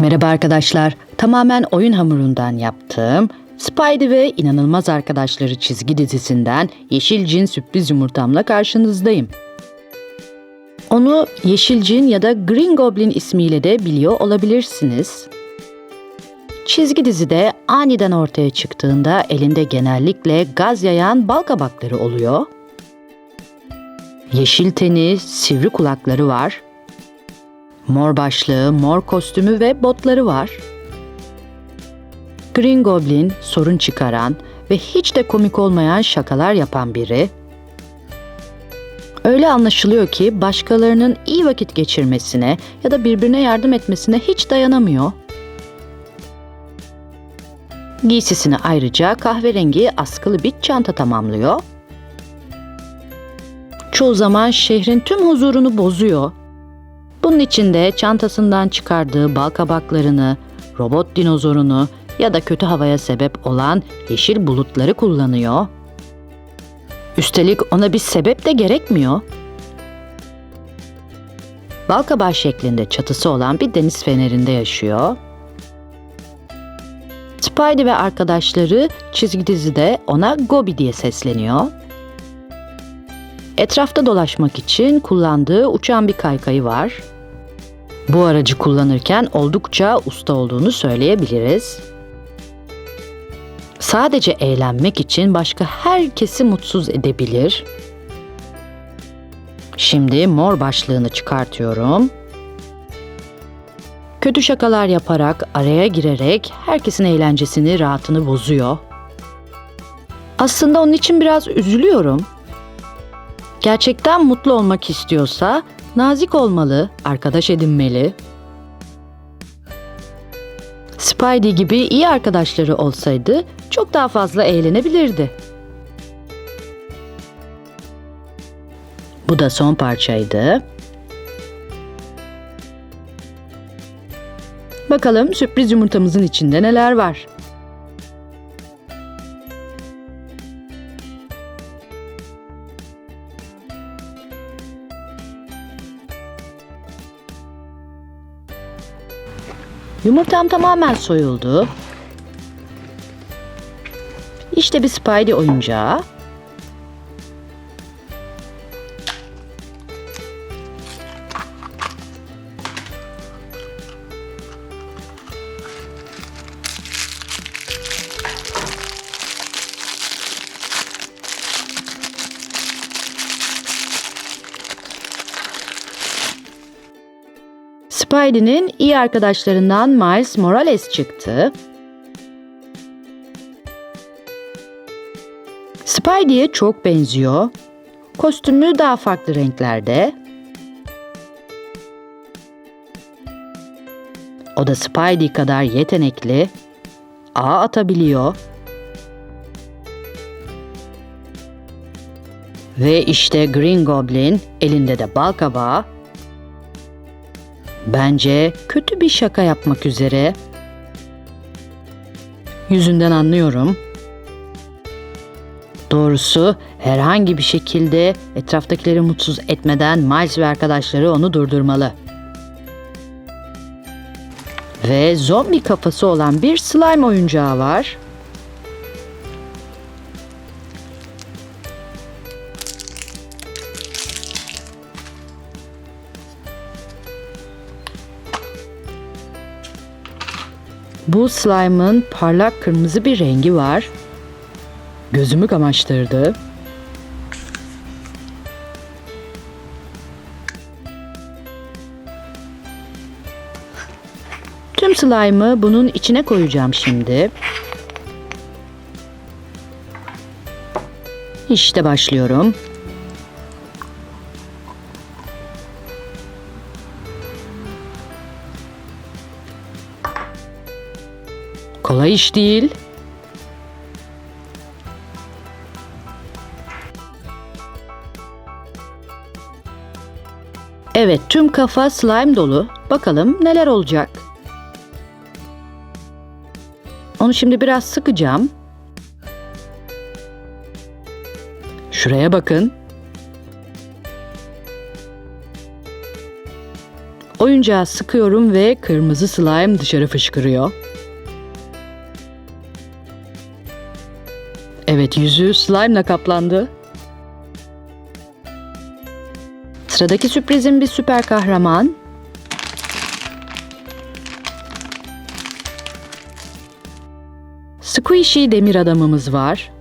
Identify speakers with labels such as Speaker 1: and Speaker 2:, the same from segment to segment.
Speaker 1: Merhaba arkadaşlar. Tamamen oyun hamurundan yaptığım Spidey ve İnanılmaz Arkadaşları çizgi dizisinden Yeşil Cin sürpriz yumurtamla karşınızdayım. Onu Yeşil Cin ya da Green Goblin ismiyle de biliyor olabilirsiniz. Çizgi dizide aniden ortaya çıktığında elinde genellikle gaz yayan bal kabakları oluyor. Yeşil teni, sivri kulakları var. Mor başlığı, mor kostümü ve botları var. Green Goblin sorun çıkaran ve hiç de komik olmayan şakalar yapan biri. Öyle anlaşılıyor ki başkalarının iyi vakit geçirmesine ya da birbirine yardım etmesine hiç dayanamıyor. Giysisini ayrıca kahverengi askılı bir çanta tamamlıyor. Çoğu zaman şehrin tüm huzurunu bozuyor. Bunun için de çantasından çıkardığı bal kabaklarını, robot dinozorunu ya da kötü havaya sebep olan yeşil bulutları kullanıyor. Üstelik ona bir sebep de gerekmiyor. Balkabağı şeklinde çatısı olan bir deniz fenerinde yaşıyor. Spidey ve arkadaşları çizgi dizide ona Gobi diye sesleniyor. Etrafta dolaşmak için kullandığı uçan bir kaykayı var. Bu aracı kullanırken oldukça usta olduğunu söyleyebiliriz. Sadece eğlenmek için başka herkesi mutsuz edebilir. Şimdi mor başlığını çıkartıyorum. Kötü şakalar yaparak, araya girerek herkesin eğlencesini, rahatını bozuyor. Aslında onun için biraz üzülüyorum. Gerçekten mutlu olmak istiyorsa nazik olmalı, arkadaş edinmeli. Spidey gibi iyi arkadaşları olsaydı çok daha fazla eğlenebilirdi. Bu da son parçaydı. Bakalım sürpriz yumurtamızın içinde neler var. Yumurtam tamamen soyuldu. İşte bir Spidey oyuncağı. Spidey'nin iyi arkadaşlarından Miles Morales çıktı. Spidey'e çok benziyor. Kostümü daha farklı renklerde. O da Spidey kadar yetenekli. Ağ atabiliyor. Ve işte Green Goblin elinde de bal kabağı. Bence kötü bir şaka yapmak üzere. Yüzünden anlıyorum. Doğrusu herhangi bir şekilde etraftakileri mutsuz etmeden Miles ve arkadaşları onu durdurmalı. Ve zombi kafası olan bir slime oyuncağı var. Bu slime'ın parlak kırmızı bir rengi var. Gözümü kamaştırdı. Tüm slime'ı bunun içine koyacağım şimdi. İşte başlıyorum. İş değil. Evet, tüm kafa slime dolu. Bakalım neler olacak. Onu şimdi biraz sıkacağım. Şuraya bakın. Oyun oyuncağı sıkıyorum ve kırmızı slime dışarı fışkırıyor. Evet yüzü slime'la kaplandı. Sıradaki sürprizim bir süper kahraman. Squishy demir adamımız var.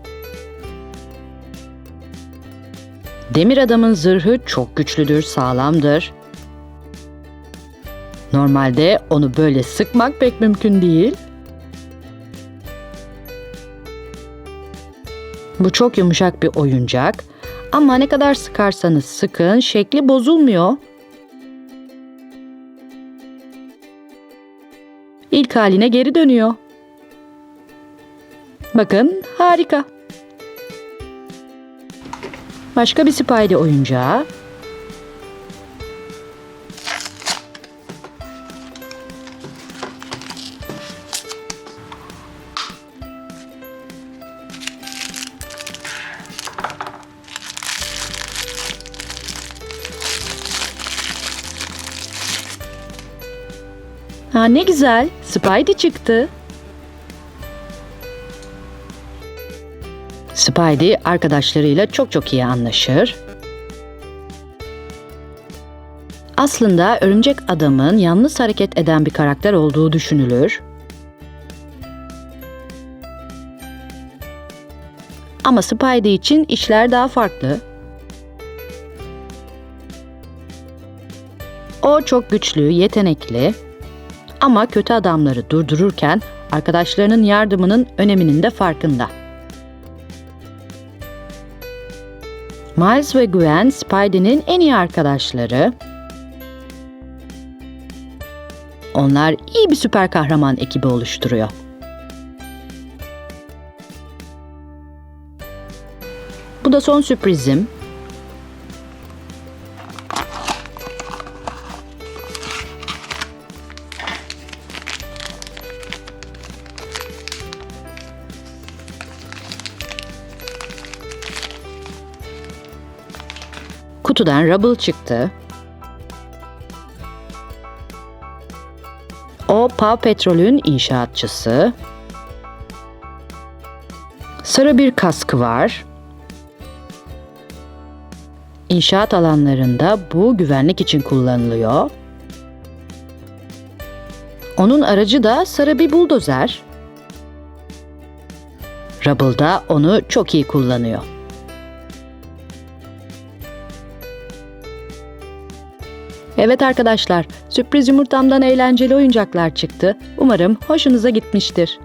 Speaker 1: Demir adamın zırhı çok güçlüdür, sağlamdır. Normalde onu böyle sıkmak pek mümkün değil. Bu çok yumuşak bir oyuncak ama ne kadar sıkarsanız sıkın şekli bozulmuyor. İlk haline geri dönüyor. Bakın harika. Başka bir Spidey oyuncağı. Ha ne güzel. Spidey çıktı. Spidey arkadaşlarıyla çok çok iyi anlaşır. Aslında örümcek adamın yalnız hareket eden bir karakter olduğu düşünülür. Ama Spidey için işler daha farklı. O çok güçlü, yetenekli ama kötü adamları durdururken arkadaşlarının yardımının öneminin de farkında. Miles ve Gwen Spidey'nin en iyi arkadaşları. Onlar iyi bir süper kahraman ekibi oluşturuyor. Bu da son sürprizim. Kutudan Rubble çıktı. O Paw Patrol'ün inşaatçısı. Sarı bir kaskı var. İnşaat alanlarında bu güvenlik için kullanılıyor. Onun aracı da sarı bir buldozer. Rubble da onu çok iyi kullanıyor. Evet arkadaşlar, sürpriz yumurtamdan eğlenceli oyuncaklar çıktı. Umarım hoşunuza gitmiştir.